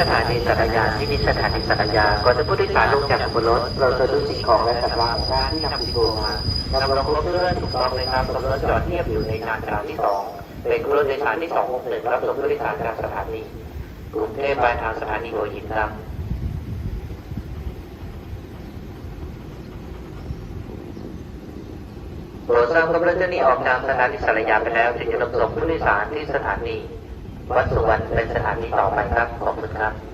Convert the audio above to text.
สถานีสัตยาที่นี่สถานีสัตยาก่อนจะผู้โดยสารลงจากบนรถ เราจะดูสิ่งของและสัตว์วางของท่านที่นำติดตัวมาเราลงรถเพื่อนถูกต้องเลยครับสำรถจอดเทียบอยู่ในงานจราที่สองเป็นรถโดยสารที่สองหกหนึ่งรับส่งผู้โดยสารจากสถานีกรุงเทพปลายทางสถานีหัวหินครับโปรดทราบครับรถเจ้านี้ออกจากสถานีสารยาไปแล้วจึงจะนำส่งผู้โดยสารที่สถานี วัดสุวรรณเป็นสถานีต่อไปครับ ขอบคุณครับ